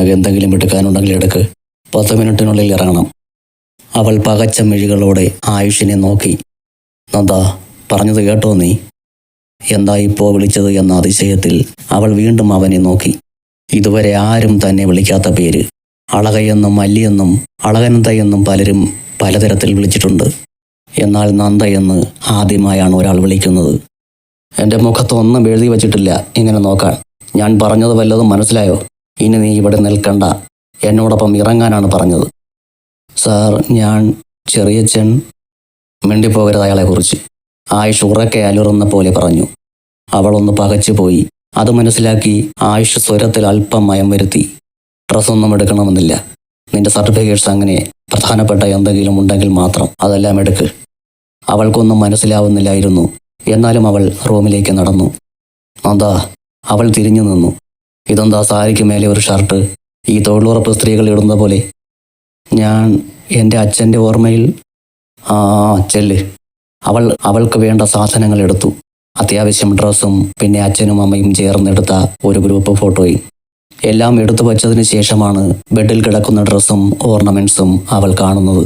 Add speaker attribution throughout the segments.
Speaker 1: നിനക്ക് എന്തെങ്കിലും എടുക്കാനുണ്ടെങ്കിൽ എടുക്ക്. പത്ത് മിനിറ്റിനുള്ളിൽ ഇറങ്ങണം. അവൾ പകച്ച മിഴികളോടെ ആയുഷിനെ നോക്കി. നന്ദാ പറഞ്ഞത് കേട്ടോ നീ. എന്താ ഇപ്പോ വിളിച്ചത് എന്ന അതിശയത്തിൽ അവൾ വീണ്ടും അവനെ നോക്കി. ഇതുവരെ ആരും തന്നെ വിളിക്കാത്ത പേര്. അളകയെന്നും മല്ലിയെന്നും അളകനന്ദയെന്നും പലരും പലതരത്തിൽ വിളിച്ചിട്ടുണ്ട്. എന്നാൽ നന്ദ എന്ന് ആദ്യമായാണ് ഒരാൾ വിളിക്കുന്നത്. എന്റെ മുഖത്തൊന്നും എഴുതി വച്ചിട്ടില്ല. ഇങ്ങനെ നോക്കാൻ. ഞാൻ പറഞ്ഞത് വല്ലതും മനസ്സിലായോ? ഇനി നീ ഇവിടെ നിൽക്കണ്ട. എന്നോടൊപ്പം ഇറങ്ങാനാണ് പറഞ്ഞത്. സാർ ഞാൻ ചെറിയച്ചൻ മിണ്ടിപ്പോകരുത് അയാളെക്കുറിച്ച്. ആയുഷ് ഉറക്കെ അലുറുന്ന പോലെ പറഞ്ഞു. അവളൊന്ന് പകച്ചുപോയി അത് മനസ്സിലാക്കി ആയുഷ് സ്വരത്തിൽ അല്പം മയം വരുത്തി. ഡ്രസ്സൊന്നും എടുക്കണമെന്നില്ല. നിന്റെ സർട്ടിഫിക്കറ്റ്സ് അങ്ങനെ പ്രധാനപ്പെട്ട എന്തെങ്കിലും ഉണ്ടെങ്കിൽ മാത്രം അതെല്ലാം എടുക്ക്. അവൾക്കൊന്നും മനസ്സിലാവുന്നില്ലായിരുന്നു. എന്നാലും അവൾ റൂമിലേക്ക് നടന്നു. അതാ അവൾ തിരിഞ്ഞു നിന്നു. ഇതെന്താ സാരിക്ക് മേലെ ഒരു ഷർട്ട്? ഈ തൊഴിലുറപ്പ് സ്ത്രീകൾ ഇടുന്ന പോലെ. ഞാൻ എന്റെ അച്ഛന്റെ ഓർമ്മയിൽ ആ ചെല്ല്. അവൾ അവൾക്ക് വേണ്ട സാധനങ്ങൾ എടുത്തു. അത്യാവശ്യം ഡ്രസ്സും പിന്നെ അച്ഛനും അമ്മയും ചേർന്നെടുത്ത ഒരു ഗ്രൂപ്പ് ഫോട്ടോയും. എല്ലാം എടുത്തു വച്ചതിന് ശേഷമാണ് ബെഡിൽ കിടക്കുന്ന ഡ്രസ്സും ഓർണമെന്റ്സും അവൾ കാണുന്നത്.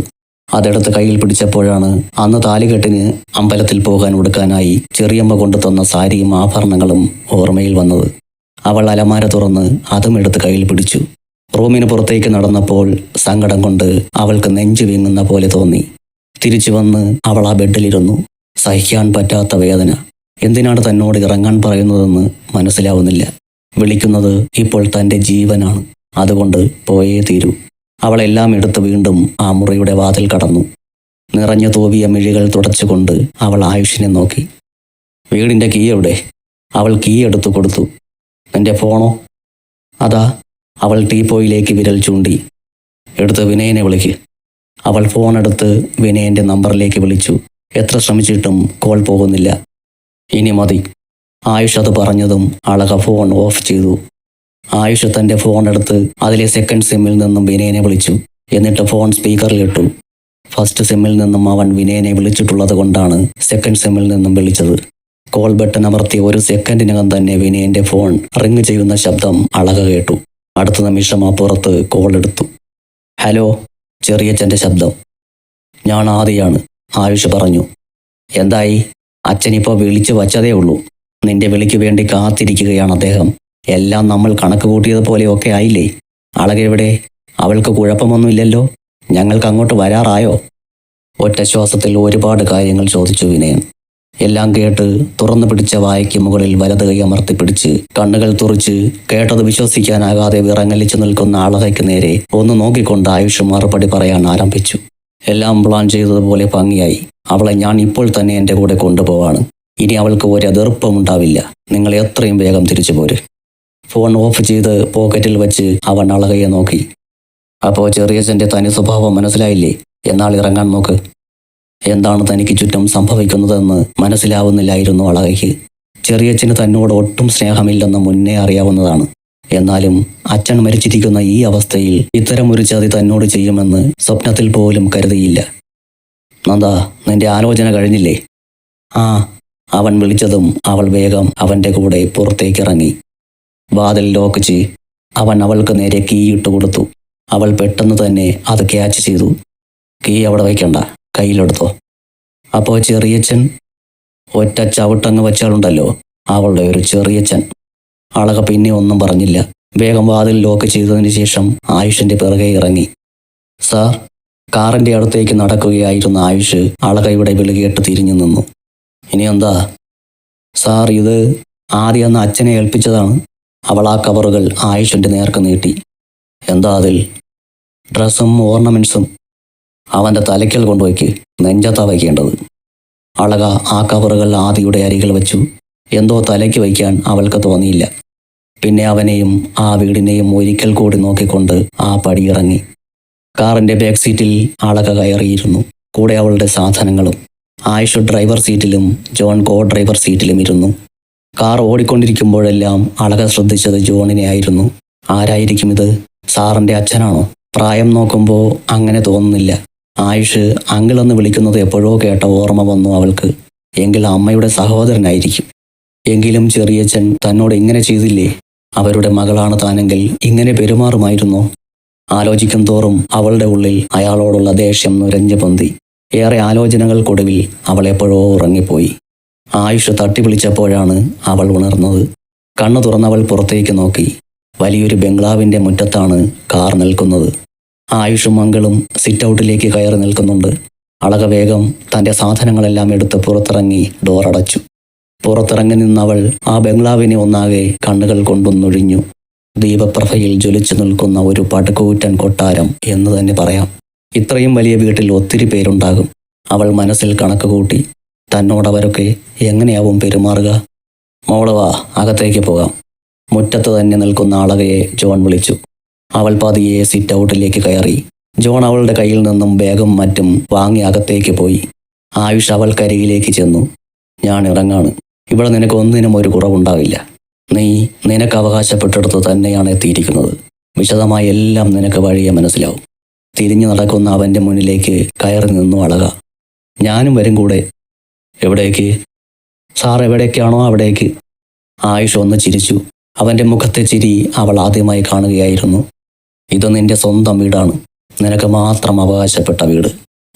Speaker 1: അതെടുത്ത് കയ്യിൽ പിടിച്ചപ്പോഴാണ് അന്ന് താലികെട്ടിന് അമ്പലത്തിൽ പോകാൻ ഉടുക്കാനായി ചെറിയമ്മ കൊണ്ടു തന്ന സാരിയും ആഭരണങ്ങളും ഓർമ്മയിൽ വന്നത്. അവൾ അലമാര തുറന്ന് അതും എടുത്ത് കയ്യിൽ പിടിച്ചു. റൂമിന് പുറത്തേക്ക് നടന്നപ്പോൾ സങ്കടം കൊണ്ട് അവൾക്ക് നെഞ്ചു വീങ്ങുന്ന പോലെ തോന്നി. തിരിച്ചു വന്ന് അവൾ ആ ബെഡിലിരുന്നു. സഹിക്കാൻ പറ്റാത്ത വേദന. എന്തിനാണ് തന്നോട് ഇറങ്ങാൻ പറയുന്നതെന്ന് മനസ്സിലാവുന്നില്ല. വിളിക്കുന്നത് ഇപ്പോൾ തന്റെ ജീവനാണ്. അതുകൊണ്ട് പോയേ തീരൂ. അവളെല്ലാം എടുത്ത് വീണ്ടും ആ മുറിയുടെ വാതിൽ കടന്നു. നിറഞ്ഞു തോവിയ മിഴികൾ തുടച്ചുകൊണ്ട് അവൾ ആയുഷിനെ നോക്കി. വീടിന്റെ കീ എവിടെ? അവൾ കീ എടുത്തു കൊടുത്തു. നിന്റെ ഫോണോ? അതാ അവൾ ടീപ്പോയിലേക്ക് വിരൽ ചൂണ്ടി. എടുത്ത് വിനയനെ വിളിക്ക്. അവൾ ഫോൺ എടുത്ത് വിനയന്റെ നമ്പറിലേക്ക് വിളിച്ചു. എത്ര ശ്രമിച്ചിട്ടും കോൾ പോകുന്നില്ല. ഇനി മതി. ആയുഷ് അത് പറഞ്ഞതും അളക ഫോൺ ഓഫ് ചെയ്തു. ആയുഷ് തന്റെ ഫോൺ എടുത്ത് അതിലെ സെക്കൻഡ് സിമ്മിൽ നിന്നും വിനയനെ വിളിച്ചു. എന്നിട്ട് ഫോൺ സ്പീക്കറിൽ ഇട്ടു. ഫസ്റ്റ് സിമ്മിൽ നിന്നും അവൻ വിനയനെ വിളിച്ചിട്ടുള്ളത് കൊണ്ടാണ് സെക്കൻഡ് സിമ്മിൽ നിന്നും വിളിച്ചത്. കോൾ ബട്ടൺ അമർത്തി ഒരു സെക്കൻഡിനകം തന്നെ വിനയന്റെ ഫോൺ റിങ് ചെയ്യുന്ന ശബ്ദം അളക കേട്ടു. അടുത്ത നിമിഷം അപ്പുറത്ത് കോൾ എടുത്തു. ഹലോ ചെറിയച്ഛന്റെ ശബ്ദം. ഞാൻ ആദിയാണ് ആയുഷ് പറഞ്ഞു. എന്തായി? അച്ഛനിപ്പോൾ വിളിച്ചു വച്ചതേ ഉള്ളൂ. നിന്റെ വിളിക്ക് വേണ്ടി കാത്തിരിക്കുകയാണ് അദ്ദേഹം. എല്ലാം നമ്മൾ കണക്ക് കൂട്ടിയതുപോലെയൊക്കെ ആയില്ലേ? അളകെവിടെ അവൾക്ക് കുഴപ്പമൊന്നുമില്ലല്ലോ? ഞങ്ങൾക്ക് അങ്ങോട്ട് വരാറായോ? ഒറ്റ ശ്വാസത്തിൽ ഒരുപാട് കാര്യങ്ങൾ ചോദിച്ചു വിനയൻ. എല്ലാം കേട്ട് തുറന്നു പിടിച്ച വായയ്ക്ക് മുകളിൽ വലത് കൈ അമർത്തി പിടിച്ച് കണ്ണുകൾ തുറിച്ച് കേട്ടത് വിശ്വസിക്കാനാകാതെ വിറങ്ങലിച്ചു നിൽക്കുന്ന ആളകയ്ക്ക് നേരെ ഒന്ന് നോക്കിക്കൊണ്ട് ആയുഷ് മറുപടി പറയാൻ ആരംഭിച്ചു. എല്ലാം പ്ലാൻ ചെയ്തതുപോലെ ഭംഗിയായി. അവളെ ഞാൻ ഇപ്പോൾ തന്നെ എന്റെ കൂടെ കൊണ്ടുപോവാണ്. ഇനി അവൾക്ക് ഒരു എതിർപ്പും ഉണ്ടാവില്ല. നിങ്ങൾ എത്രയും വേഗം തിരിച്ചു പോര്. ഫോൺ ഓഫ് ചെയ്ത് പോക്കറ്റിൽ വെച്ച് അവൻ അളകയെ നോക്കി. അപ്പോൾ ചെറിയച്ഛന്റെ തനി സ്വഭാവം മനസ്സിലായില്ലേ? എന്നാൽ ഇറങ്ങാൻ നോക്ക്. എന്താണ് തനിക്ക് ചുറ്റും സംഭവിക്കുന്നതെന്ന് മനസ്സിലാവുന്നില്ലായിരുന്നു അളകയ്ക്ക് ചെറിയച്ഛന് തന്നോട് ഒട്ടും സ്നേഹമില്ലെന്ന് മുന്നേ അറിയാവുന്നതാണ്. എന്നാലും അച്ഛൻ മരിച്ചിരിക്കുന്ന ഈ അവസ്ഥയിൽ ഇത്തരം ഒരു ചതി തന്നോട് ചെയ്യുമെന്ന് സ്വപ്നത്തിൽ പോലും കരുതിയില്ല. നന്ദ നിന്റെ ആലോചന കഴിഞ്ഞില്ലേ? ആ അവൻ വിളിച്ചതും അവൾ വേഗം അവന്റെ കൂടെ പുറത്തേക്കിറങ്ങി. വാതിൽ ലോക്ക് ചെയ്. അവൻ അവൾക്ക് നേരെ കീ ഇട്ട് കൊടുത്തു. അവൾ പെട്ടെന്ന് തന്നെ അത് ക്യാച്ച് ചെയ്തു. കീ അവിടെ വയ്ക്കണ്ട. കയ്യിലെടുത്തോ. അപ്പോൾ ചെറിയച്ഛൻ ഒറ്റ ചവിട്ടങ്ങ് വെച്ചാലുണ്ടല്ലോ അവളുടെ ഒരു ചെറിയച്ഛൻ. അളക പിന്നെ ഒന്നും പറഞ്ഞില്ല. വേഗം വാതിൽ ലോക്ക് ചെയ്തതിന് ശേഷം ആയുഷിന്റെ പിറകെ ഇറങ്ങി. സാർ കാറിന്റെ അടുത്തേക്ക് നടക്കുകയായിരുന്ന ആയുഷ് അളകയുടെ വിളികേട്ട് തിരിഞ്ഞു നിന്നു. ഇനി എന്താ സാർ ഇത് ആദ്യം അന്ന് അച്ഛനെ ഏൽപ്പിച്ചതാണ്. അവൾ ആ കവറുകൾ ആയുഷിന്റെ നേർക്ക് നീട്ടി. എന്താ അതിൽ? ഡ്രസ്സും ഓർണമെന്റ്സും. അവന്റെ തലയ്ക്കൽ കൊണ്ടുവയ്ക്ക് നെഞ്ചത്താ വയ്ക്കേണ്ടത്. അളക ആ കവറുകൾ ആദിയുടെ അരികൾ വെച്ചു. എന്തോ തലയ്ക്ക് വയ്ക്കാൻ അവൾക്ക് തോന്നിയില്ല. പിന്നെ അവനെയും ആ വീടിനെയും ഒരിക്കൽ കൂടി നോക്കിക്കൊണ്ട് ആ പടിയിറങ്ങി കാറിന്റെ ബാക്ക് സീറ്റിൽ അളക കയറിയിരുന്നു. കൂടെ അവളുടെ സാധനങ്ങളും. ആയുഷ് ഡ്രൈവർ സീറ്റിലും ജോൺ കോ ഡ്രൈവർ സീറ്റിലും ഇരുന്നു. കാർ ഓടിക്കൊണ്ടിരിക്കുമ്പോഴെല്ലാം അളക ശ്രദ്ധിച്ചത് ജോണിനെ ആയിരുന്നു. ആരായിരിക്കും ഇത്? സാറിന്റെ അച്ഛനാണോ? പ്രായം നോക്കുമ്പോൾ അങ്ങനെ തോന്നുന്നില്ല. ആയുഷ് അങ്കിളെന്ന് വിളിക്കുന്നത് എപ്പോഴോ കേട്ട ഓർമ്മ വന്നു അവൾക്ക്. എങ്കിൽ അമ്മയുടെ സഹോദരനായിരിക്കും. എങ്കിലും ചെറിയച്ഛൻ തന്നോട് ഇങ്ങനെ ചെയ്തില്ലേ? അവരുടെ മകളാണ് താനെങ്കിൽ ഇങ്ങനെ പെരുമാറുമായിരുന്നോ? ആലോചിക്കും തോറും അവളുടെ ഉള്ളിൽ അയാളോടുള്ള ദേഷ്യം നുരഞ്ഞു പൊന്തി. ഏറെ ആലോചനകൾക്കൊടുവിൽ അവൾ എപ്പോഴോ ഉറങ്ങിപ്പോയി. ആയുഷ് തട്ടി വിളിച്ചപ്പോഴാണ് അവൾ ഉണർന്നത്. കണ്ണു തുറന്നവൾ പുറത്തേക്ക് നോക്കി. വലിയൊരു ബംഗ്ലാവിന്റെ മുറ്റത്താണ് കാർ നിൽക്കുന്നത്. ആയുഷും മംഗളും സിറ്റൗട്ടിലേക്ക് കയറി നിൽക്കുന്നുണ്ട്. അളകവേഗം തന്റെ സാധനങ്ങളെല്ലാം എടുത്ത് പുറത്തിറങ്ങി ഡോറടച്ചു. പുറത്തിറങ്ങി നിന്നവൾ ആ ബംഗ്ലാവിനെ ഒന്നാകെ കണ്ണുകൾ കൊണ്ടൊന്നൊഴിഞ്ഞു ദീപപ്രഭയിൽ ജ്വലിച്ചു നിൽക്കുന്ന ഒരു പടുകൂറ്റൻ കൊട്ടാരം എന്ന് തന്നെ പറയാം. ഇത്രയും വലിയ വീട്ടിൽ ഒത്തിരി പേരുണ്ടാകും. അവൾ മനസ്സിൽ കണക്ക് കൂട്ടി തന്നോടവരൊക്കെ എങ്ങനെയാവും പെരുമാറുക? മോളവാ അകത്തേക്ക് പോകാം. മുറ്റത്ത് തന്നെ നിൽക്കുന്ന അളകയെ ജോൺ വിളിച്ചു. അവൾ പതിയെ സിറ്റ് ഔട്ടിലേക്ക് കയറി. ജോൺ അവളുടെ കയ്യിൽ നിന്നും ബാഗും മറ്റും വാങ്ങി അകത്തേക്ക് പോയി. ആയുഷ് അവൾ അവൾക്കരികിലേക്ക് ചെന്നു. ഞാൻ ഇറങ്ങാണ്. ഇവിടെ നിനക്ക് ഒന്നിനും ഒരു കുറവുണ്ടാവില്ല. നീ നിനക്ക് അവകാശപ്പെട്ടിടത്ത് തന്നെയാണ് എത്തിയിരിക്കുന്നത്. വിശദമായി എല്ലാം നിനക്ക് വഴിയെ മനസ്സിലാവും. തിരിഞ്ഞു നടക്കുന്ന അവന്റെ മുന്നിലേക്ക് കയറി നിന്നു അളക. ഞാനും വരും കൂടെ. എവിടേക്ക്? സാർ എവിടേക്കാണോ അവിടേക്ക്. ആയുഷ് ഒന്ന് ചിരിച്ചു. അവന്റെ മുഖത്തെ ചിരി അവൾ ആദ്യമായി കാണുകയായിരുന്നു. ഇത് നിന്റെ സ്വന്തം വീടാണ്. നിനക്ക് മാത്രം അവകാശപ്പെട്ട വീട്.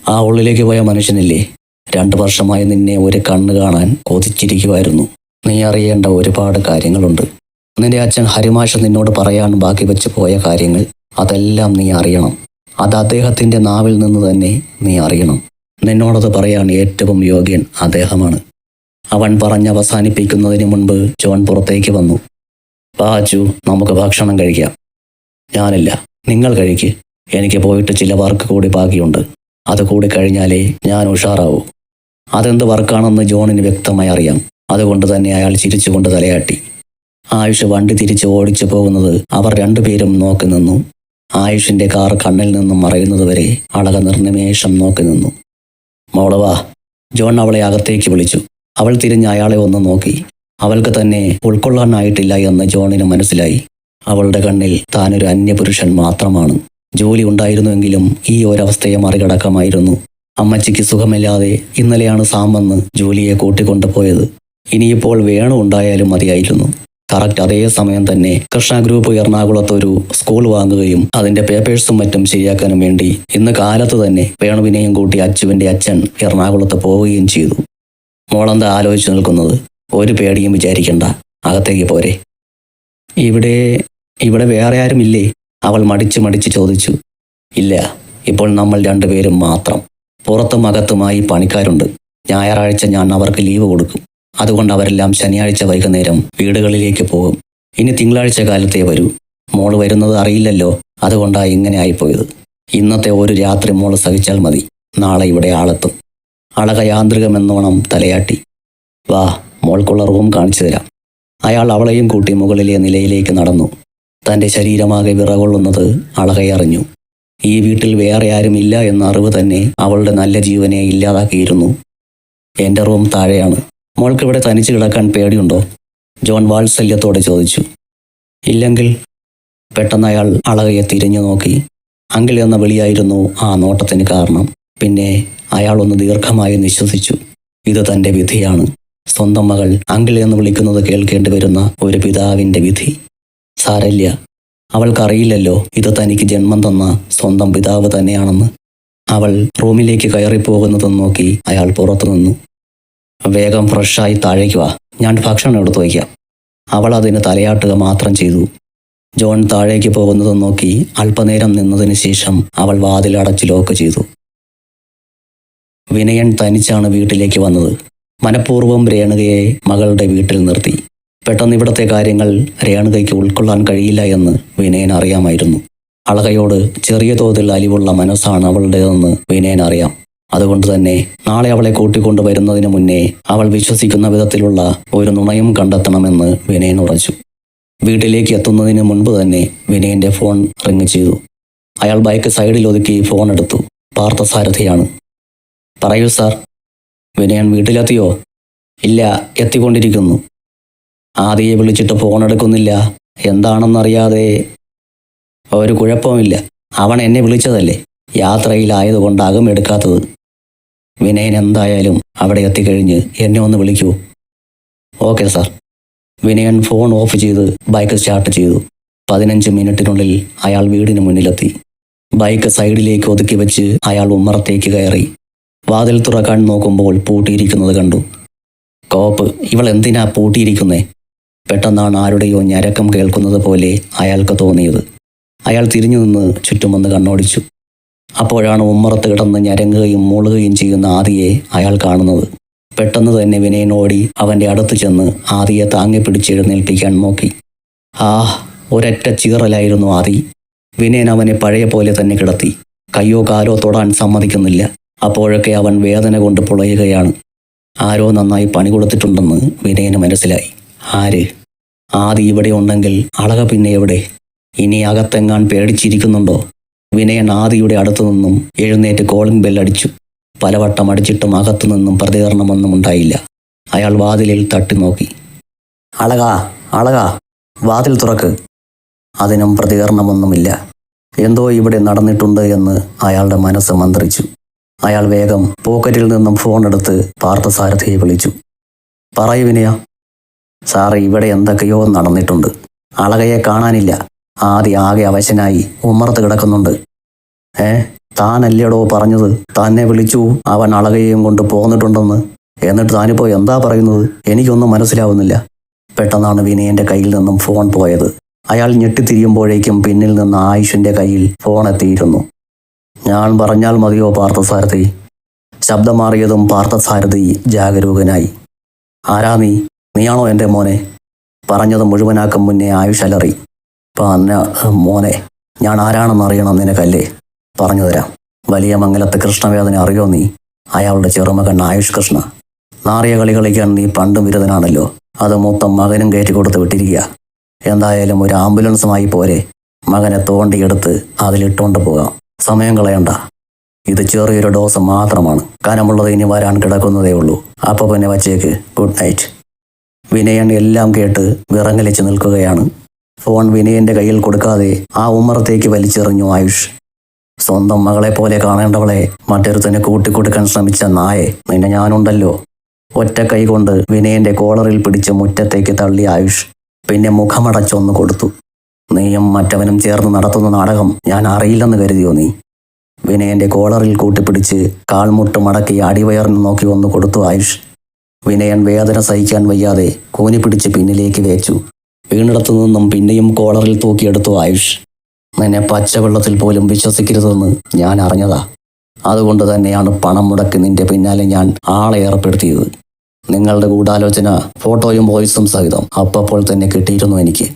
Speaker 1: ആ ഉള്ളിലേക്ക് പോയ മനുഷ്യനില്ലേ? രണ്ട് വർഷമായി നിന്നെ ഒരു കണ്ണ് കാണാൻ കൊതിച്ചിരിക്കുമായിരുന്നു നീ അറിയേണ്ട ഒരുപാട് കാര്യങ്ങളുണ്ട്. നിന്റെ അച്ഛൻ ഹരിമാഷ് നിന്നോട് പറയാൻ ബാക്കി വെച്ച് പോയ കാര്യങ്ങൾ അതെല്ലാം നീ അറിയണം. അത് അദ്ദേഹത്തിന്റെ നാവിൽ നിന്ന് തന്നെ നീ അറിയണം. നിന്നോടത് പറയാൻ ഏറ്റവും യോഗ്യൻ അദ്ദേഹമാണ്. അവൻ പറഞ്ഞ് അവസാനിപ്പിക്കുന്നതിന് മുൻപ് ജോൺ പുറത്തേക്ക് വന്നു. പാച്ചു നമുക്ക് ഭക്ഷണം കഴിക്കാം. ഞാനില്ല. നിങ്ങൾ കഴിക്ക്. എനിക്ക് പോയിട്ട് ചില വർക്ക് കൂടി ബാക്കിയുണ്ട്. അത് കൂടി കഴിഞ്ഞാലേ ഞാൻ ഉഷാറാവൂ. അതെന്ത് വർക്കാണെന്ന് ജോണിന് വ്യക്തമായി അറിയാം. അതുകൊണ്ട് തന്നെ അയാൾ ചിരിച്ചുകൊണ്ട് തലയാട്ടി. ആയുഷ് വണ്ടി തിരിച്ച് ഓടിച്ചു പോകുന്നത് അവർ രണ്ടുപേരും നോക്കി നിന്നു. ആയുഷിന്റെ കാർ കണ്ണിൽ നിന്നും മറയുന്നതുവരെ അളക നിർനിമേഷം നോക്കി നിന്നു. മോളവാ ജോൺ അവളെ അകത്തേക്ക് വിളിച്ചു. അവൾ തിരിഞ്ഞ് അയാളെ ഒന്ന് നോക്കി. അവൾക്ക് തന്നെ ഉൾക്കൊള്ളാനായിട്ടില്ല എന്ന് ജോണിന് മനസ്സിലായി. അവളുടെ കണ്ണിൽ താനൊരു അന്യപുരുഷൻ മാത്രമാണ്. ജോലി ഉണ്ടായിരുന്നുവെങ്കിലും ഈ ഒരവസ്ഥയെ മറികടക്കമായിരുന്നു. അമ്മച്ചിക്ക് സുഖമില്ലാതെ ഇന്നലെയാണ് സാം വന്ന് ജോലിയെ കൂട്ടിക്കൊണ്ടുപോയത്. ഇനിയിപ്പോൾ വേണു ഉണ്ടായാലും മതിയായിരുന്നു. കറക്റ്റ് അതേ സമയം തന്നെ കൃഷ്ണ ഗ്രൂപ്പ് എറണാകുളത്ത് ഒരു സ്കൂൾ വാങ്ങുകയും അതിന്റെ പേപ്പേഴ്സും മറ്റും ശരിയാക്കാനും വേണ്ടി ഇന്ന് കാലത്ത് തന്നെ വേണുവിനെയും കൂട്ടി അച്ചുവിന്റെ അച്ഛൻ എറണാകുളത്ത് പോവുകയും ചെയ്തു. മോളെന്താ ആലോചിച്ചു നിൽക്കുന്നത്? ഒരു പേടിയും വിചാരിക്കണ്ട. അകത്തേക്ക് പോരെ. ഇവിടെ ഇവിടെ വേറെ ആരുമില്ലേ? അവൾ മടിച്ച് മടിച്ച് ചോദിച്ചു. ഇല്ല ഇപ്പോൾ നമ്മൾ രണ്ടുപേരും മാത്രം. പുറത്തും അകത്തുമായി പണിക്കാരുണ്ട്. ഞായറാഴ്ച ഞാൻ അവർക്ക് ലീവ് കൊടുക്കും. അതുകൊണ്ട് അവരെല്ലാം ശനിയാഴ്ച വൈകുന്നേരം വീടുകളിലേക്ക് പോകും. ഇനി തിങ്കളാഴ്ച കാലത്തേ വരൂ. മോൾ വരുന്നത് അറിയില്ലല്ലോ. അതുകൊണ്ടാണ് ഇങ്ങനെ ആയിപ്പോയത്. ഇന്നത്തെ ഒരു രാത്രി മോൾ സഹിച്ചാൽ മതി. നാളെ ഇവിടെ ആളെത്തും. അളക യാന്ത്രികമെന്നോണം തലയാട്ടി. വാ മോൾക്കുള്ള റൂം കാണിച്ചു തരാം. അയാൾ അവളെയും കൂട്ടി മുകളിലെ നിലയിലേക്ക് നടന്നു. തന്റെ ശരീരമാകെ വിറകൊള്ളുന്നത് അളകയറിഞ്ഞു ഈ വീട്ടിൽ വേറെ ആരും ഇല്ല എന്ന അറിവ് തന്നെ അവളുടെ നല്ല ജീവനെ ഇല്ലാതാക്കിയിരുന്നു. എന്റെ റൂം താഴെയാണ്. മോൾക്ക് ഇവിടെ തനിച്ച് കിടക്കാൻ പേടിയുണ്ടോ? ജോൺ വാത്സല്യത്തോടെ ചോദിച്ചു. ഇല്ലെങ്കിൽ പെട്ടെന്ന് അയാൾ അളകയെ തിരിഞ്ഞു നോക്കി. അങ്കിൾ എന്ന വിളിയായിരുന്നു ആ നോട്ടത്തിന് കാരണം. പിന്നെ അയാൾ ഒന്ന് ദീർഘമായി നിശ്വസിച്ചു. ഇത് തന്റെ വിധിയാണ്. സ്വന്തം മകൾ അങ്കിൾ എന്ന് വിളിക്കുന്നത് കേൾക്കേണ്ടി വരുന്ന ഒരു പിതാവിന്റെ വിധി. സാരല്യ അവൾക്കറിയില്ലല്ലോ ഇത് തനിക്ക് ജന്മം തന്ന സ്വന്തം പിതാവ് തന്നെയാണെന്ന്. അവൾ റൂമിലേക്ക് കയറിപ്പോകുന്നതെന്ന് നോക്കി അയാൾ പുറത്തുനിന്നു വേഗം ഫ്രഷായി താഴേക്ക് വാ. ഞാൻ ഭക്ഷണം എടുത്തു വയ്ക്കാം. അവൾ അതിന് തലയാട്ടുക മാത്രം ചെയ്തു. ജോൺ താഴേക്ക് പോകുന്നതെന്ന് നോക്കി അല്പനേരം നിന്നതിന് ശേഷം അവൾ വാതിൽ അടച്ച് ലോക്ക് ചെയ്തു. വിനയൻ തനിച്ചാണ് വീട്ടിലേക്ക് വന്നത്. മനഃപൂർവം രേണുകയെ മകളുടെ വീട്ടിൽ നിർത്തി. പെട്ടെന്ന് ഇവിടത്തെ കാര്യങ്ങൾ രേണുകയ്ക്ക് ഉൾക്കൊള്ളാൻ കഴിയില്ല എന്ന് വിനയൻ അറിയാമായിരുന്നു. അളകയോട് ചെറിയ തോതിൽ അലിവുള്ള മനസ്സാണ് അവളുടേതെന്ന് വിനയൻ അറിയാം. അതുകൊണ്ട് തന്നെ നാളെ അവളെ കൂട്ടിക്കൊണ്ടു വരുന്നതിന് മുന്നേ അവൾ വിശ്വസിക്കുന്ന വിധത്തിലുള്ള ഒരു നുണയും കണ്ടെത്തണമെന്ന് വിനയൻ ഉറച്ചു. വീട്ടിലേക്ക് എത്തുന്നതിന് മുൻപ് തന്നെ വിനയന്റെ ഫോൺ റിങ് ചെയ്തു. അയാൾ ബൈക്ക് സൈഡിൽ ഒതുക്കി ഫോൺ എടുത്തു. പാർത്ഥസാരഥിയാണ്. പറയൂ സാർ വിനയൻ വീട്ടിലെത്തിയോ? ഇല്ല എത്തിക്കൊണ്ടിരിക്കുന്നു. ആദിയെ വിളിച്ചിട്ട് ഫോൺ എടുക്കുന്നില്ല. എന്താണെന്നറിയാതെ ഒരു കുഴപ്പമില്ല അവൻ എന്നെ വിളിച്ചതല്ലേ? യാത്രയിലായതുകൊണ്ടാകും എടുക്കാത്തത്. വിനയൻ എന്തായാലും അവിടെ എത്തിക്കഴിഞ്ഞ് എന്നെ ഒന്ന് വിളിക്കൂ. Okay sir. Vinayan phone off ചെയ്ത് ബൈക്ക് സ്റ്റാർട്ട് ചെയ്തു. പതിനഞ്ച് മിനിറ്റിനുള്ളിൽ അയാൾ വീടിന് മുന്നിലെത്തി. ബൈക്ക് സൈഡിലേക്ക് ഒതുക്കി വെച്ച് അയാൾ ഉമ്മറത്തേക്ക് കയറി. വാതിൽ തുറക്കാൻ നോക്കുമ്പോൾ പൂട്ടിയിരിക്കുന്നത് കണ്ടു. കോപ്പ് ഇവൾ എന്തിനാ പൂട്ടിയിരിക്കുന്നേ? പെട്ടെന്നാണ് ആരുടെയോ ഞരക്കം കേൾക്കുന്നത് പോലെ അയാൾക്ക് തോന്നിയത്. അയാൾ തിരിഞ്ഞു നിന്ന് ചുറ്റുമൊന്ന് കണ്ണോടിച്ചു. അപ്പോഴാണ് ഉമ്മറത്ത് കിടന്ന് ഞരങ്ങുകയും മൂളുകയും ചെയ്യുന്ന ആദിയെ അയാൾ കാണുന്നത്. പെട്ടെന്ന് തന്നെ വിനയനോടി അവന്റെ അടുത്ത് ചെന്ന് ആദിയെ താങ്ങി പിടിച്ചെഴുന്നേൽപ്പിക്കാൻ നോക്കി. ആ ഒരറ്റ ചീറലായിരുന്നു ആദി. വിനയൻ അവനെ പഴയ പോലെ തന്നെ കിടത്തി. കയ്യോ കാലോ തൊടാൻ സമ്മതിക്കുന്നില്ല. അപ്പോഴൊക്കെ അവൻ വേദന കൊണ്ട് പുളയുകയാണ്. ആരോ നന്നായി പണി കൊടുത്തിട്ടുണ്ടെന്ന് വിനയന് മനസ്സിലായി. ആര്? ആദി ഇവിടെ ഉണ്ടെങ്കിൽ അളക പിന്നെ എവിടെ? ഇനി അകത്തെങ്ങാൻ പേടിച്ചിരിക്കുന്നുണ്ടോ? വിനയൻ ആദിയുടെ അടുത്തു നിന്നും എഴുന്നേറ്റ് കോളിംഗ് ബെല്ലടിച്ചു പലവട്ടം അടിച്ചിട്ടും അകത്തു നിന്നും പ്രതികരണമൊന്നും ഉണ്ടായില്ല. അയാൾ വാതിലിൽ തട്ടി നോക്കി. അളക അളക വാതിൽ തുറക്ക്. അതിനും പ്രതികരണമൊന്നുമില്ല. എന്തോ ഇവിടെ നടന്നിട്ടുണ്ട് എന്ന് അയാളുടെ മനസ്സ് മന്ത്രിച്ചു. അയാൾ വേഗം പോക്കറ്റിൽ നിന്നും ഫോൺ എടുത്ത് പാർത്ഥസാരഥിയെ വിളിച്ചു. പറയൂ വിനയ. സാറ് ഇവിടെ എന്തൊക്കെയോ നടന്നിട്ടുണ്ട്. അളകയെ കാണാനില്ല. ആദ്യ ആകെ അവശനായി ഉമ്മറത്ത് കിടക്കുന്നുണ്ട്. ഏ താനല്ലേടോ പറഞ്ഞത്? തന്നെ വിളിച്ചു. അവൻ അളകയെയും കൊണ്ട് പോന്നിട്ടുണ്ടെന്ന്. എന്നിട്ട് താനിപ്പോ എന്താ പറയുന്നത്? എനിക്കൊന്നും മനസ്സിലാവുന്നില്ല. പെട്ടെന്നാണ് വിനയന്റെ കയ്യിൽ നിന്നും ഫോൺ പോയത്. അയാൾ ഞെട്ടിത്തിരിയുമ്പോഴേക്കും പിന്നിൽ നിന്ന് ആയുഷിന്റെ കയ്യിൽ ഫോൺ എത്തിയിരുന്നു. ഞാൻ പറഞ്ഞാൽ മതിയോ പാർത്ഥസാരഥി? ശബ്ദം മാറിയതും പാർത്ഥസാരഥി ജാഗരൂകനായി. ആരാ നീ? നീയാണോ എന്റെ മോനെ? പറഞ്ഞത് മുഴുവനാക്കും മുന്നേ ആയുഷ് അലറി. പന്ന മോനെ ഞാൻ ആരാണെന്ന് അറിയണം നിനക്കല്ലേ? പറഞ്ഞു തരാം. വലിയ മംഗലത്തെ കൃഷ്ണവേദന അറിയോ നീ? അയാളുടെ ചെറുമകൻ ആയുഷ് കൃഷ്ണ. നാറിയ കളി കളിക്കാൻ നീ പണ്ടും വിരുദ്ധനാണല്ലോ. അത് മൊത്തം മകനും കയറ്റി കൊടുത്ത് വിട്ടിരിക്കുക. എന്തായാലും ഒരു ആംബുലൻസുമായി പോരെ. മകനെ തോണ്ടിയെടുത്ത് അതിലിട്ടുകൊണ്ട് പോകാം. സമയം കളയണ്ട. ഇത് ചെറിയൊരു ഡോസ് മാത്രമാണ്. കനമുള്ളത് ഇനി വരാൻ കിടക്കുന്നതേ ഉള്ളൂ. അപ്പൊ പിന്നെ വച്ചേക്ക്. ഗുഡ് നൈറ്റ് വിനയൻ എല്ലാം കേട്ട് വിറങ്ങലിച്ച് നിൽക്കുകയാണ്. ഫോൺ വിനയന്റെ കയ്യിൽ കൊടുക്കാതെ ആ ഉമ്മറത്തേക്ക് വലിച്ചെറിഞ്ഞു ആയുഷ്. സ്വന്തം മകളെ പോലെ കാണേണ്ടവളെ മറ്റൊരുത്തന് കൂട്ടിക്കൊടുക്കാൻ ശ്രമിച്ച നായെ നിന്നെ ഞാനുണ്ടല്ലോ. ഒറ്റ കൈ കൊണ്ട് വിനയന്റെ കോളറിൽ പിടിച്ച് മുറ്റത്തേക്ക് തള്ളി ആയുഷ്. പിന്നെ മുഖമടച്ചൊന്ന് കൊടുത്തു. നീയും മറ്റവനും ചേർന്ന് നടത്തുന്ന നാടകം ഞാൻ അറിയില്ലെന്ന് കരുതിയോ നീ? വിനയന്റെ കോളറിൽ കൂട്ടിപ്പിടിച്ച് കാൽമുട്ട് മടക്കി അടിവയറിന് നോക്കി ഒന്ന് കൊടുത്തു ആയുഷ്. വിനയൻ വേദന സഹിക്കാൻ വയ്യാതെ കൂനി പിടിച്ച് പിന്നിലേക്ക് വേച്ചു. വീണിടത്തു നിന്നും പിന്നെയും കോളറിൽ തൂക്കിയെടുത്തു ആയുഷ്. നിന്നെ പച്ചവെള്ളത്തിൽ പോലും വിശ്വസിക്കരുതെന്ന് ഞാൻ അറിഞ്ഞതാ. അതുകൊണ്ട് തന്നെയാണ് പണം മുടക്കി നിന്റെ പിന്നാലെ ഞാൻ ആളെ ഏർപ്പെടുത്തിയത്. നിങ്ങളുടെ ഗൂഢാലോചന ഫോട്ടോയും വോയിസും സഹിതം അപ്പപ്പോൾ തന്നെ കിട്ടിയിരുന്നു എനിക്ക്.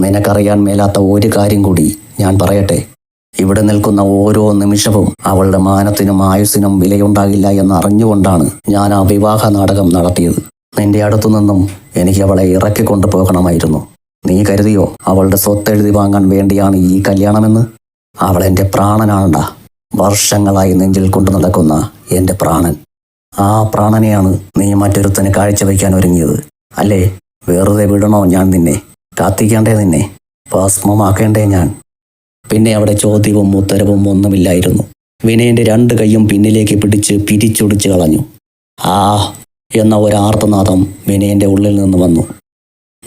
Speaker 1: നിനക്കറിയാൻ മേലാത്ത ഒരു കാര്യം കൂടി ഞാൻ പറയട്ടെ. ഇവിടെ നിൽക്കുന്ന ഓരോ നിമിഷവും അവളുടെ മാനത്തിനും ആയുസ്സിനും വിലയുണ്ടാകില്ല എന്ന് അറിഞ്ഞുകൊണ്ടാണ് ഞാൻ ആ വിവാഹ നാടകം നടത്തിയത്. നിന്റെ അടുത്തു നിന്നും എനിക്ക് അവളെ ഇറക്കിക്കൊണ്ടു പോകണമായിരുന്നു. നീ കരുതിയോ അവളുടെ സ്വത്ത് എഴുതി വാങ്ങാൻ വേണ്ടിയാണ് ഈ കല്യാണമെന്ന്? അവൾ എന്റെ പ്രാണനാണ്ടാ. വർഷങ്ങളായി നെഞ്ചിൽ കൊണ്ടു നടക്കുന്ന എന്റെ പ്രാണൻ. ആ പ്രാണനെയാണ് നീ മറ്റൊരുത്തന് കാഴ്ചവെക്കാൻ ഒരുങ്ങിയത്. അല്ലേ? വെറുതെ വിടണോ ഞാൻ നിന്നെ? കത്തിക്കേണ്ടേ നിന്നെ? ഭസ്മമാക്കേണ്ടേ ഞാൻ. പിന്നെ അവിടെ ചോദ്യവും ഉത്തരവും ഒന്നുമില്ലായിരുന്നു. വിനയന്റെ രണ്ട് കൈയും പിന്നിലേക്ക് പിടിച്ച് പിരിച്ചൊടിച്ച് കളഞ്ഞു. ആ എന്ന ഒരു ആർത്തനാദം വിനയന്റെ ഉള്ളിൽ നിന്ന് വന്നു.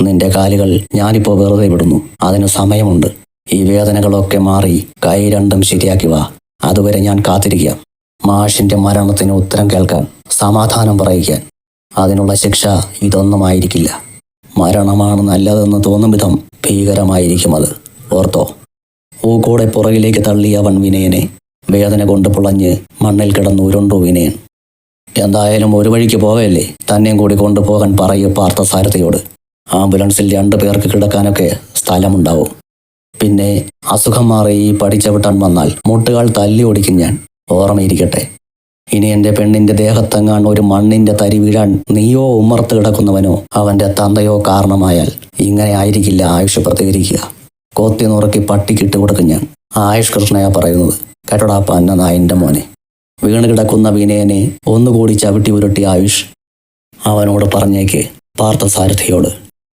Speaker 1: നിന്റെ കാലുകൾ ഞാനിപ്പോൾ വെറുതെ വിടുന്നു. അതിന് സമയമുണ്ട്. ഈ വേദനകളൊക്കെ മാറി കൈ രണ്ടും ശരിയാക്കി വാ. അതുവരെ ഞാൻ കാത്തിരിക്കാം. മാഷിന്റെ മരണത്തിന് ഉത്തരം കേൾക്കാൻ സമാധാനം പറയിക്കാൻ. അതിനുള്ള ശിക്ഷ ഇതൊന്നുമായിരിക്കില്ല. മരണമാണ് നല്ലതെന്ന് തോന്നും വിധം ഭീകരമായിരിക്കും അത്. ഓർത്തോ? ഊക്കോടെ പുറകിലേക്ക് തള്ളി അവൻ വിനയനെ വേദന കൊണ്ട് പുളഞ്ഞ് മണ്ണിൽ കിടന്നു ഉരുണ്ടു വിനയൻ. എന്തായാലും ഒരു വഴിക്ക് പോകയല്ലേ തന്നെയും കൂടി കൊണ്ടുപോകാൻ പറയൂ പാർത്ഥസാരഥിയോട്. ആംബുലൻസിൽ രണ്ടു പേർക്ക് കിടക്കാനൊക്കെ സ്ഥലമുണ്ടാവും. പിന്നെ അസുഖം മാറി ഈ പഠിച്ചവിട്ടാൻ വന്നാൽ മുട്ടുകൾ തല്ലി ഓടിക്കും ഞാൻ. ഓർമ്മയിരിക്കട്ടെ. ഇനി എന്റെ പെണ്ണിന്റെ ദേഹത്തെങ്ങാൻ ഒരു മണ്ണിന്റെ തരി വീഴാൻ നീയോ ഉമ്മർത്ത് കിടക്കുന്നവനോ അവന്റെ തന്തയോ കാരണമായാൽ ഇങ്ങനെ ആയിരിക്കില്ല ആയുഷ് പ്രതികരിക്കുക. കോത്തി നുറുക്കി പട്ടിക്കിട്ട് കൊടുക്കും ഞാൻ. ആയുഷ് കൃഷ്ണയാ പറയുന്നത്. കേട്ടോടാ പന്ന നായന്റെ മോനെ. വീണ് കിടക്കുന്ന വിനയനെ ഒന്നുകൂടി ചവിട്ടി ഉരുട്ടി ആയുഷ്. അവനോട് പറഞ്ഞേക്ക് പാർത്ഥസാരഥിയോട്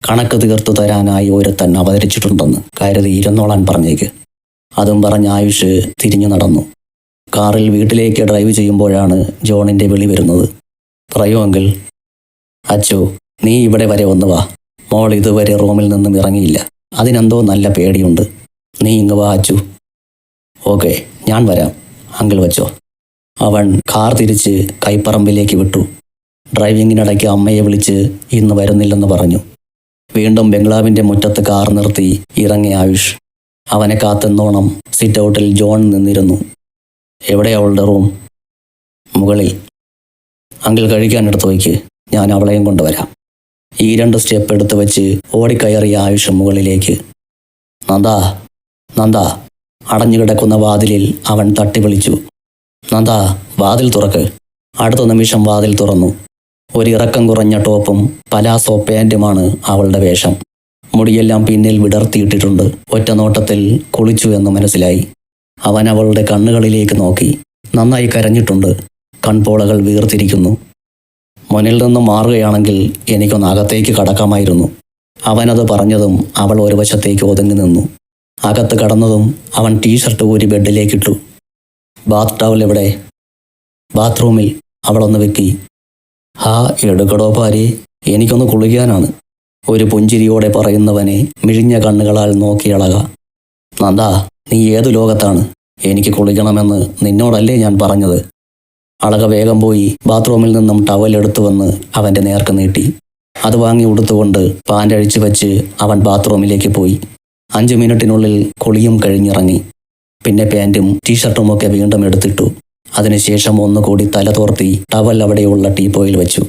Speaker 1: കണക്ക് തീർത്തു തരാനായി ഒരുത്തൻ അവതരിച്ചിട്ടുണ്ടെന്ന് കരുതി ഇരുന്നോളാൻ പറഞ്ഞേക്ക്. അതും പറഞ്ഞ് ആയുഷ് തിരിഞ്ഞു നടന്നു. കാറിൽ വീട്ടിലേക്ക് ഡ്രൈവ് ചെയ്യുമ്പോഴാണ് ജോണിന്റെ വിളി വരുന്നത്. പറയൂ അങ്കിൾ. അച്ചു നീ ഇവിടെ വരെ ഒന്ന് വാ. മോൾ ഇതുവരെ റൂമിൽ നിന്നും ഇറങ്ങിയില്ല. അതിനെന്തോ നല്ല പേടിയുണ്ട്. നീ ഇങ്ങ് വാ അച്ചു. ഓക്കെ ഞാൻ വരാം. അങ്കിൾ വച്ചോ. അവൻ കാർ തിരിച്ച് കൈപ്പറമ്പിലേക്ക് വിട്ടു. ഡ്രൈവിങ്ങിനിടയ്ക്ക് അമ്മയെ വിളിച്ച് ഇന്ന് വരുന്നില്ലെന്ന് പറഞ്ഞു. വീണ്ടും ബംഗ്ലാവിന്റെ മുറ്റത്ത് കാർ നിർത്തി ഇറങ്ങിയ ആയുഷ്. അവനെ കാത്തെന്നോണം സിറ്റ് ഔട്ടിൽ ജോൺ നിന്നിരുന്നു. എവിടെ അവളുടെ റൂം? മുകളിൽ. അങ്കിൽ കഴിക്കാൻ എടുത്തു വയ്ക്ക്. ഞാൻ അവളെയും കൊണ്ടുവരാം. ഈ രണ്ട് സ്റ്റെപ്പ് എടുത്തു വെച്ച് ഓടിക്കയറിയ ആയുഷ് മുകളിലേക്ക്. നന്ദ നന്ദ. അടഞ്ഞു കിടക്കുന്ന വാതിലിൽ അവൻ തട്ടി വിളിച്ചു നന്ദ വാതിൽ തുറക്ക്. അടുത്ത നിമിഷം വാതിൽ തുറന്നു. ഒരു ഇറക്കം കുറഞ്ഞ ടോപ്പും പലാസോ പാന്റുമാണ് അവളുടെ വേഷം. മുടിയെല്ലാം പിന്നിൽ വിടർത്തിയിട്ടിട്ടുണ്ട്. ഒറ്റ നോട്ടത്തിൽ കുളിച്ചു എന്ന് മനസ്സിലായി. അവൻ അവളുടെ കണ്ണുകളിലേക്ക് നോക്കി. നന്നായി കരഞ്ഞിട്ടുണ്ട്. കൺപോളകൾ വീർത്തിരിക്കുന്നു. മുന്നിൽ നിന്ന് മാറുകയാണെങ്കിൽ എനിക്കൊന്ന് അകത്തേക്ക് കടക്കാമായിരുന്നു. അവനത് പറഞ്ഞതും അവൾ ഒരു വശത്തേക്ക് ഒതുങ്ങി നിന്നു. അകത്ത് കടന്നതും അവൻ ടീഷർട്ട് ഊരി ബെഡിലേക്കിട്ടു. ബാത്ത് ടവൽ എവിടെ? ബാത്റൂമിൽ. അവളൊന്ന് വെക്കി. ഹാ എടുക്കടോ പാരി എനിക്കൊന്ന് കുളിക്കാനാണ്. ഒരു പുഞ്ചിരിയോടെ പറയുന്നവനെ മിഴിഞ്ഞ കണ്ണുകളാൽ നോക്കിയളക നന്ദാ നീ ഏതു ലോകത്താണ്? എനിക്ക് കുളിക്കണമെന്ന് നിന്നോടല്ലേ ഞാൻ പറഞ്ഞത്. അളക വേഗം പോയി ബാത്റൂമിൽ നിന്നും ടവൽ എടുത്തു വന്ന് അവന്റെ നേർക്ക് നീട്ടി. അത് വാങ്ങി ഉടുത്തുകൊണ്ട് പാന്റ് അഴിച്ചു വെച്ച് അവൻ ബാത്റൂമിലേക്ക് പോയി. അഞ്ചു മിനിറ്റിനുള്ളിൽ കുളിയും കഴിഞ്ഞിറങ്ങി. പിന്നെ പാന്റും ടീഷർട്ടുമൊക്കെ വീണ്ടും എടുത്തിട്ടു. അതിനുശേഷം ഒന്നുകൂടി തല തോർത്തി ടവൽ അവിടെയുള്ള ടീപ്പോയിൽ വെച്ചു.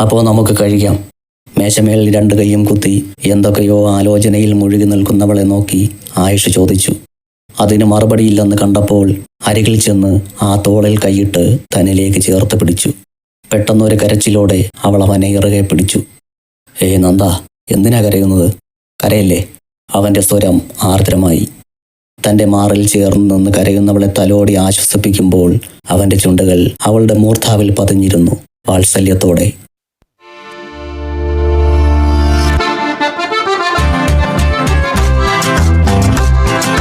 Speaker 1: അപ്പോൾ നമുക്ക് കഴിക്കാം. മേശമേൽ രണ്ട് കൈയും കുത്തി എന്തൊക്കെയോ ആലോചനയിൽ മുഴുകി നിൽക്കുന്നവളെ നോക്കി ആയുഷ് ചോദിച്ചു. അതിന് മറുപടിയില്ലെന്ന് കണ്ടപ്പോൾ അരികിൽ ചെന്ന് ആ തോളിൽ കൈയിട്ട് തനിലേക്ക് ചേർത്ത് പിടിച്ചു. പെട്ടെന്നൊരു കരച്ചിലോടെ അവൾ അവനെ ഇറുകെ പിടിച്ചു. ഏ നന്ദാ എന്തിനാ കരയുന്നത്? കരയല്ലേ? അവന്റെ സ്വരം ആർദ്രമായി. തന്റെ മാറിൽ ചേർന്ന് നിന്ന് കരയുന്നവളെ തലോടി ആശ്വസിപ്പിക്കുമ്പോൾ അവന്റെ ചുണ്ടുകൾ അവളുടെ മൂർധാവിൽ പതിഞ്ഞിരുന്നു. വാത്സല്യത്തോടെ